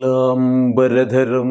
ലാംബരധരം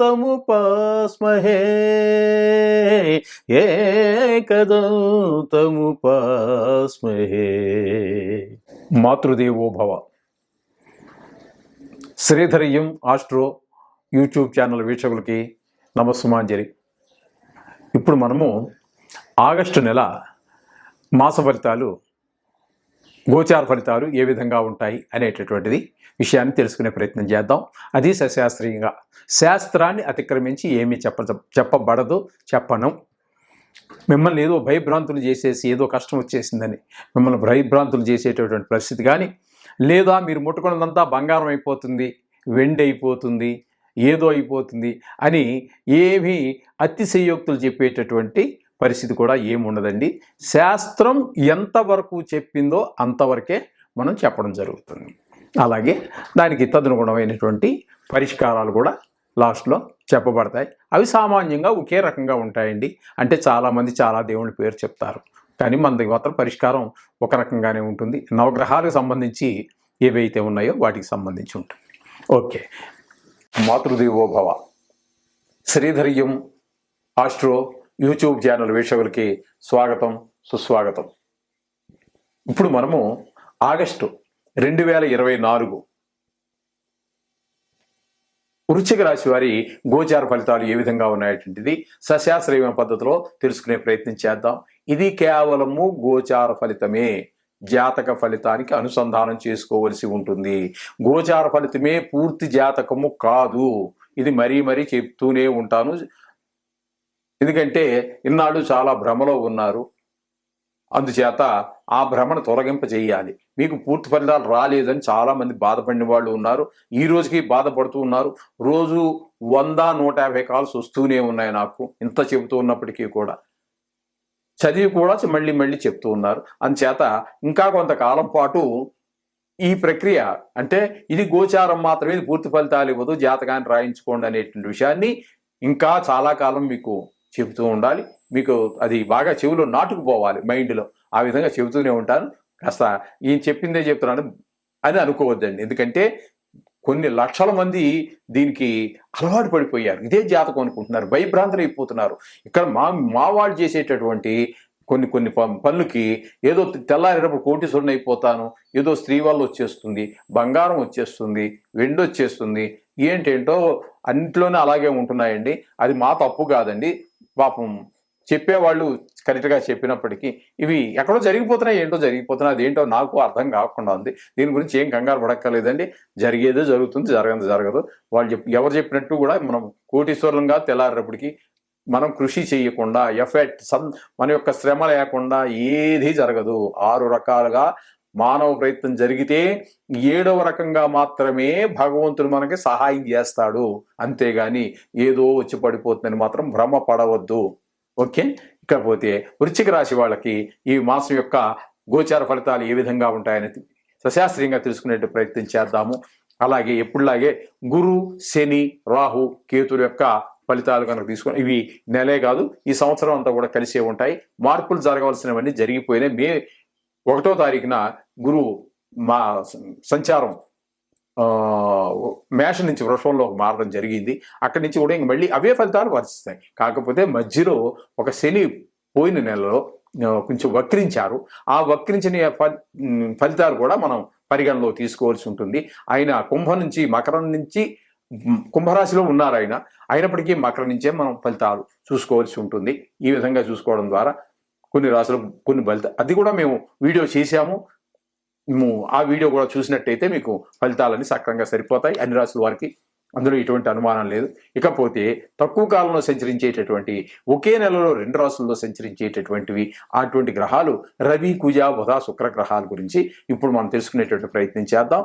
భక్తానాం ఏకదంతముపాస్మహే ఏకదంతముపాస్మహే మాతృదేవో భవ. శ్రీధరియం ఆస్ట్రో యూట్యూబ్ ఛానల్ వీక్షకులకి నమస్సుమాంజలి. ఇప్పుడు మనము ఆగస్టు నెల మాస ఫలితాలు గోచార ఫలితాలు ఏ విధంగా ఉంటాయి అనేటటువంటిది విషయాన్ని తెలుసుకునే ప్రయత్నం చేద్దాం. అది సశాస్త్రీయంగా. శాస్త్రాన్ని అతిక్రమించి ఏమీ చెప్ప చెప్పబడదు చెప్పను. మిమ్మల్ని ఏదో భయభ్రాంతులు చేసేసి ఏదో కష్టం వచ్చేసిందని మిమ్మల్ని భయభ్రాంతులు చేసేటటువంటి పరిస్థితి కానీ లేదా మీరు ముట్టుకున్నదంతా బంగారం అయిపోతుంది వెండి అయిపోతుంది ఏదో అయిపోతుంది అని ఏమీ అతిశయోక్తులు చెప్పేటటువంటి పరిస్థితి కూడా ఏముండదండి. శాస్త్రం ఎంతవరకు చెప్పిందో అంతవరకే మనం చెప్పడం జరుగుతుంది. అలాగే దానికి తదనుగుణమైనటువంటి పరిష్కారాలు కూడా లాస్ట్లో చెప్పబడతాయి. అవి సామాన్యంగా ఒకే రకంగా ఉంటాయండి. అంటే చాలామంది చాలా దేవుళ్ళ పేరు చెప్తారు. కానీ మన మాత్రం పరిష్కారం ఒక రకంగానే ఉంటుంది. నవగ్రహాలకు సంబంధించి ఏవైతే ఉన్నాయో వాటికి సంబంధించి ఉంటుంది. ఓకే. మాతృదేవోభవ. శ్రీధర్యం ఆస్ట్రో యూట్యూబ్ ఛానల్ వీక్షకులకి స్వాగతం సుస్వాగతం. ఇప్పుడు మనము ఆగస్టు రెండు వేల ఇరవై నాలుగు వృశ్చిక రాశి వారి గోచార ఫలితాలు ఏ విధంగా ఉన్నాయటువంటిది సశాస్త్రీయ పద్ధతిలో తెలుసుకునే ప్రయత్నం చేద్దాం. ఇది కేవలము గోచార ఫలితమే. జాతక ఫలితానికి అనుసంధానం చేసుకోవలసి ఉంటుంది. గోచార ఫలితమే పూర్తి జాతకము కాదు. ఇది మరీ మరీ చెప్తూనే ఉంటాను. ఎందుకంటే ఇన్నాళ్ళు చాలా భ్రమలో ఉన్నారు. అందుచేత ఆ భ్రమను తొలగింప చేయాలి. మీకు పూర్తి ఫలితాలు రాలేదని చాలామంది బాధపడిన వాళ్ళు ఉన్నారు. ఈ రోజుకి బాధపడుతూ ఉన్నారు. రోజు వంద నూట యాభై కాల్స్ వస్తూనే ఉన్నాయి నాకు. ఇంత చెబుతూ ఉన్నప్పటికీ కూడా. చదివి కూడా మళ్ళీ మళ్ళీ చెప్తూ ఉన్నారు. అందుచేత ఇంకా కొంతకాలం పాటు ఈ ప్రక్రియ అంటే ఇది గోచారం మాత్రమే ఇది పూర్తి ఫలితాలు ఇవ్వదు. జాతకాన్ని రాయించుకోండి అనేటువంటి విషయాన్ని ఇంకా చాలా కాలం మీకు చెబుతూ ఉండాలి. మీకు అది బాగా చెవిలో నాటుకుపోవాలి మైండ్లో. ఆ విధంగా చెబుతూనే ఉంటాను. కాస్త ఈయన చెప్పిందే చెప్తున్నాను అని అనుకోవద్దండి. ఎందుకంటే కొన్ని లక్షల మంది దీనికి అలవాటు పడిపోయారు. ఇదే జాతకం అనుకుంటున్నారు. భయభ్రాంతులు అయిపోతున్నారు ఇక్కడ మా మా వాళ్ళు చేసేటటువంటి కొన్ని కొన్ని పనులకి ఏదో తెల్లారేటప్పుడు కోటీశ్వరుని అయిపోతాను ఏదో స్త్రీ వల్ల వచ్చేస్తుంది బంగారం వచ్చేస్తుంది వెండి వచ్చేస్తుంది ఏంటేంటో అన్నింటిలోనే అలాగే ఉంటున్నాయండి. అది మా తప్పు కాదండి. పాపం చెప్పేవాళ్ళు కరెక్ట్గా చెప్పినప్పటికీ ఇవి ఎక్కడో జరిగిపోతున్నాయి ఏంటో జరిగిపోతున్నాయి అదేంటో నాకు అర్థం కాకుండా ఉంది. దీని గురించి ఏం కంగారు పడక్కర్లేదండి. జరిగేదే జరుగుతుంది జరగదు జరగదు. వాళ్ళు చెప్ ఎవరు చెప్పినట్టు కూడా మనం కోటీశ్వరులంగా తెల్లారేటప్పటికి మనం కృషి చేయకుండా ఎఫెక్ట్ సన్ మన యొక్క శ్రమ లేకుండా ఏది జరగదు. ఆరు రకాలుగా మానవ ప్రయత్నం జరిగితే ఏడవ రకంగా మాత్రమే భగవంతుడు మనకి సహాయం చేస్తాడు. అంతేగాని ఏదో వచ్చి పడిపోతుందని మాత్రం భ్రమ పడవద్దు. ఓకే? ఇకపోతే వృశ్చిక రాశి వాళ్ళకి ఈ మాసం యొక్క గోచార ఫలితాలు ఏ విధంగా ఉంటాయని సశాస్త్రీయంగా తెలుసుకునే ప్రయత్నం చేద్దాము. అలాగే ఎప్పుడులాగే గురు శని రాహు కేతుల యొక్క ఫలితాలు కనుక తీసుకుని ఇవి నెలే కాదు ఈ సంవత్సరం అంతా కూడా కలిసే ఉంటాయి. మార్పులు జరగవలసినవన్నీ జరిగిపోయినాయి. మే ఒకటో తారీఖున గురువు మా సంచారం మేష నుంచి వృషంలో మారడం జరిగింది. అక్కడి నుంచి కూడా ఇంక మళ్ళీ అవే ఫలితాలు వర్తిస్తాయి. కాకపోతే మధ్యలో ఒక శని పోయిన నెలలో కొంచెం వక్రించారు. ఆ వక్రించిన ఫలితాలు కూడా మనం పరిగణలో తీసుకోవాల్సి ఉంటుంది. ఆయన కుంభం నుంచి మకరం నుంచి కుంభరాశిలో ఉన్నారు ఆయన. అయినప్పటికీ మకరం నుంచే మనం ఫలితాలు చూసుకోవాల్సి ఉంటుంది. ఈ విధంగా చూసుకోవడం ద్వారా కొన్ని రాశులు కొన్ని ఫలిత అది కూడా మేము వీడియో చేశాము. మేము ఆ వీడియో కూడా చూసినట్టయితే మీకు ఫలితాలన్నీ సక్రంగా సరిపోతాయి. అన్ని రాసుల వారికి అందులో ఎటువంటి అనుమానం లేదు. ఇకపోతే తక్కువ కాలంలో సంచరించేటటువంటి ఒకే నెలలో రెండు రాసుల్లో సంచరించేటటువంటివి అటువంటి గ్రహాలు రవి కుజ బుధ శుక్ర గ్రహాల గురించి ఇప్పుడు మనం తెలుసుకునేటువంటి ప్రయత్నం చేద్దాం.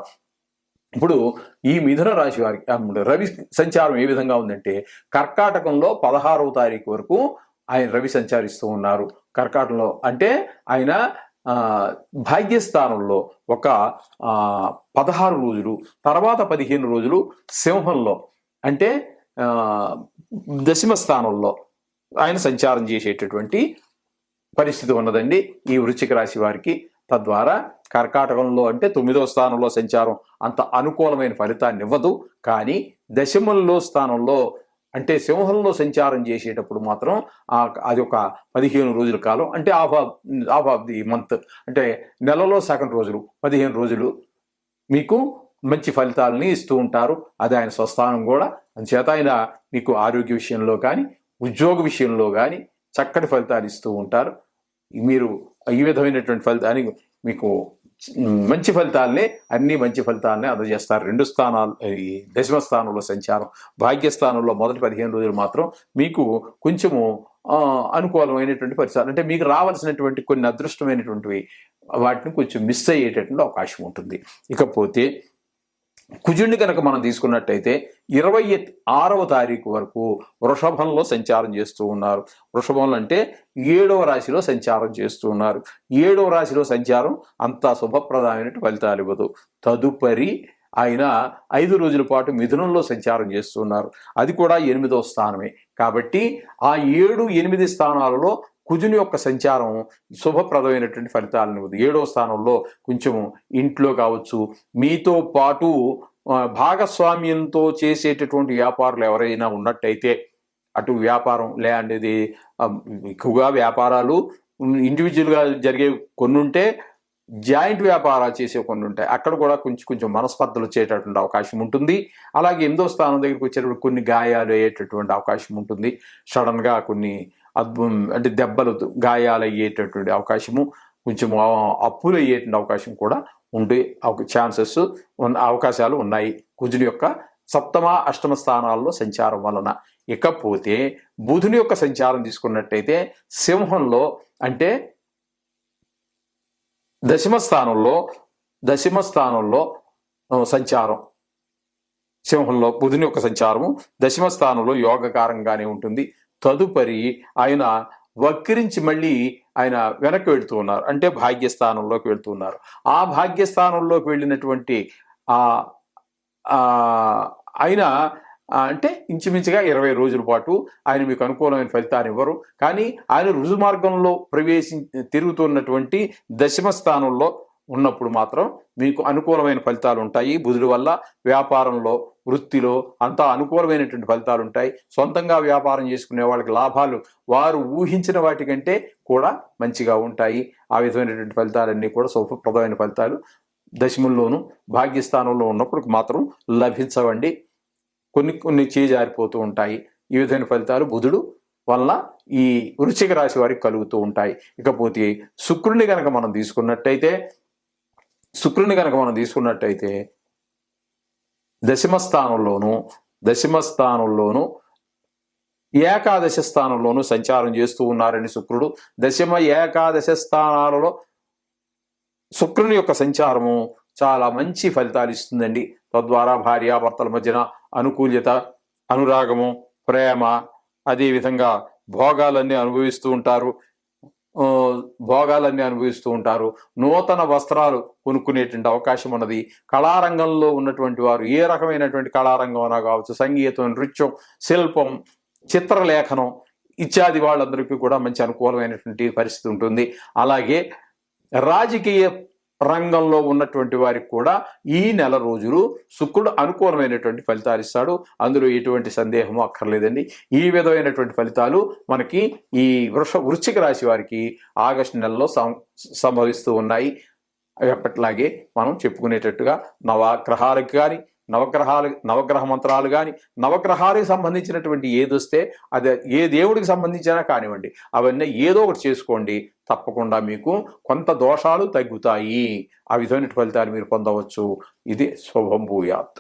ఇప్పుడు ఈ మిథున రాశి వారికి రవి సంచారం ఏ విధంగా ఉందంటే కర్కాటకంలో పదహారవ తారీఖు వరకు ఆయన రవి సంచారిస్తూ ఉన్నారు కర్కాటకంలో. అంటే ఆయన భాగ్యస్థానంలో ఒక పదహారు రోజులు తర్వాత పదిహేను రోజులు సింహంలో. అంటే దశమ స్థానంలో ఆయన సంచారం చేసేటటువంటి పరిస్థితి ఉన్నదండి ఈ వృశ్చిక రాశి వారికి. తద్వారా కర్కాటకంలో అంటే తొమ్మిదవ స్థానంలో సంచారం అంత అనుకూలమైన ఫలితాన్ని ఇవ్వదు. కానీ దశమంలో స్థానంలో అంటే సింహంలో సంచారం చేసేటప్పుడు మాత్రం అది ఒక పదిహేను రోజుల కాలం అంటే half of half of the month అంటే నెలలో సగం రోజులు పదిహేను రోజులు మీకు మంచి ఫలితాలని ఇస్తూ ఉంటారు. అది ఆయన స్వస్థానం కూడా. అందుచేత ఆయన మీకు ఆరోగ్య విషయంలో కానీ ఉద్యోగ విషయంలో కానీ చక్కటి ఫలితాలు ఇస్తూ ఉంటారు. మీరు ఈ విధమైనటువంటి ఫలితాన్ని మీకు మంచి ఫలితాలనే అన్ని మంచి ఫలితాలనే అందజేస్తారు. రెండు స్థానాలు ఈ దశమ స్థానంలో సంచారం భాగ్యస్థానంలో మొదటి పదిహేను రోజులు మాత్రం మీకు కొంచెము అనుకూలమైనటువంటి పరిసరాలు. అంటే మీకు రావాల్సినటువంటి కొన్ని అదృష్టమైనటువంటివి వాటిని కొంచెం మిస్ అయ్యేటటువంటి అవకాశం ఉంటుంది. ఇకపోతే కుజుడిని కనుక మనం తీసుకున్నట్టయితే ఇరవై ఆరవ తారీఖు వరకు వృషభంలో సంచారం చేస్తూ ఉన్నారు. వృషభంలో అంటే ఏడవ రాశిలో సంచారం చేస్తూ ఉన్నారు. ఏడవ రాశిలో సంచారం అంత శుభప్రదమైన ఫలితాలు ఇవ్వదు. తదుపరి ఆయన ఐదు రోజుల పాటు మిథునంలో సంచారం చేస్తున్నారు అది కూడా ఎనిమిదవ స్థానమే. కాబట్టి ఆ ఏడు ఎనిమిది స్థానాలలో కుజుని యొక్క సంచారం శుభప్రదమైనటువంటి ఫలితాలను ఇవ్వదు. ఏడవ స్థానంలో కొంచెం ఇంట్లో కావచ్చు మీతో పాటు భాగస్వామ్యంతో చేసేటటువంటి వ్యాపారులు ఎవరైనా ఉన్నట్టయితే అటు వ్యాపారం లే అనేది ఎక్కువగా వ్యాపారాలు ఇండివిజువల్గా జరిగే కొన్ని ఉంటే జాయింట్ వ్యాపారాలు చేసే కొన్ని ఉంటాయి అక్కడ కూడా కొంచెం కొంచెం మనస్పర్ధలు వచ్చేటటువంటి అవకాశం ఉంటుంది. అలాగే ఎనిమిదో స్థానం దగ్గరికి వచ్చేటప్పుడు కొన్ని గాయాలు అయ్యేటటువంటి అవకాశం ఉంటుంది. సడన్గా కొన్ని అంటే దెబ్బలు గాయాలు అయ్యేటటువంటి అవకాశము కొంచెం అప్పులు అయ్యేటువంటి అవకాశం కూడా ఉండే ఛాన్సెస్ ఉన్న అవకాశాలు ఉన్నాయి. కుజుని యొక్క సప్తమ అష్టమ స్థానాల్లో సంచారం వలన. ఇకపోతే బుధుని యొక్క సంచారం తీసుకున్నట్టయితే సింహంలో అంటే దశమ స్థానంలో దశమ స్థానంలో సంచారం. సింహంలో బుధుని యొక్క సంచారము దశమ స్థానంలో యోగకారంగానే ఉంటుంది. తదుపరి ఆయన వక్రించి మళ్ళీ ఆయన వెనక్కి వెళుతూ ఉన్నారు. అంటే భాగ్యస్థానంలోకి వెళ్తూ ఉన్నారు. ఆ భాగ్యస్థానంలోకి వెళ్ళినటువంటి ఆ ఆయన అంటే ఇంచుమించుగా ఇరవై రోజుల పాటు ఆయన మీకు అనుకూలమైన ఫలితాన్ని ఇవ్వరు. కానీ ఆయన రుజు మార్గంలో ప్రవేశి తిరుగుతున్నటువంటి దశమ స్థానంలో ఉన్నప్పుడు మాత్రం మీకు అనుకూలమైన ఫలితాలు ఉంటాయి. బుధుడి వల్ల వ్యాపారంలో వృత్తిలో అంతా అనుకూలమైనటువంటి ఫలితాలు ఉంటాయి. సొంతంగా వ్యాపారం చేసుకునే వాళ్ళకి లాభాలు వారు ఊహించిన వాటికంటే కూడా మంచిగా ఉంటాయి. ఆ విధమైనటువంటి ఫలితాలన్నీ కూడా సౌభప్రదమైన ఫలితాలు. దశముల్లోనూ భాగ్యస్థానంలో ఉన్నప్పుడు మాత్రం లభించవండి. కొన్ని కొన్ని చేజారిపోతూ ఉంటాయి. ఈ విధమైన ఫలితాలు బుధుడు వల్ల ఈ వృశ్చిక రాశి వారికి కలుగుతూ ఉంటాయి. ఇకపోతే శుక్రుని కనుక మనం తీసుకున్నట్టయితే శుక్రుని కనుక మనం తీసుకున్నట్టయితే దశమ స్థానంలోను దశమ స్థానంలోను ఏకాదశ స్థానంలోను సంచారం చేస్తూ ఉన్నారని శుక్రుడు. దశమ ఏకాదశ స్థానాలలో శుక్రుని యొక్క సంచారము చాలా మంచి ఫలితాలు ఇస్తుందండి. తద్వారా భార్యాభర్తల మధ్యన అనుకూల్యత అనురాగము ప్రేమ అదేవిధంగా భోగాలన్నీ అనుభవిస్తూ ఉంటారు. భోగాలన్నీ అనుభవిస్తూ ఉంటారు. నూతన వస్త్రాలు కొనుక్కునేటువంటి అవకాశం ఉన్నది. కళారంగంలో ఉన్నటువంటి వారు ఏ రకమైనటువంటి కళారంగం అయినా కావచ్చు సంగీతం నృత్యం శిల్పం చిత్రలేఖనం ఇత్యాది వాళ్ళందరికీ కూడా మంచి అనుకూలమైనటువంటి పరిస్థితి ఉంటుంది. అలాగే రాజకీయ రంగంలో ఉన్నటువంటి వారికి కూడా ఈ నెల రోజులు శుక్రుడు అనుకూలమైనటువంటి ఫలితాలు ఇస్తాడు. అందులో ఎటువంటి సందేహము అక్కర్లేదండి. ఈ విధమైనటువంటి ఫలితాలు మనకి ఈ వృష వృశ్చిక రాశి వారికి ఆగస్టు నెలలో సంభవిస్తూ ఉన్నాయి. ఎప్పట్లాగే మనం చెప్పుకునేటట్టుగా నవగ్రహాలకు కానీ నవగ్రహాలు నవగ్రహ మంత్రాలు కానీ నవగ్రహాలకు సంబంధించినటువంటి ఏది వస్తే అది ఏ దేవుడికి సంబంధించినా కానివ్వండి అవన్నీ ఏదో ఒకటి చేసుకోండి. తప్పకుండా మీకు కొంత దోషాలు తగ్గుతాయి. ఆ విధమైన ఫలితాలు మీరు పొందవచ్చు. ఇది శుభం భూయాత్.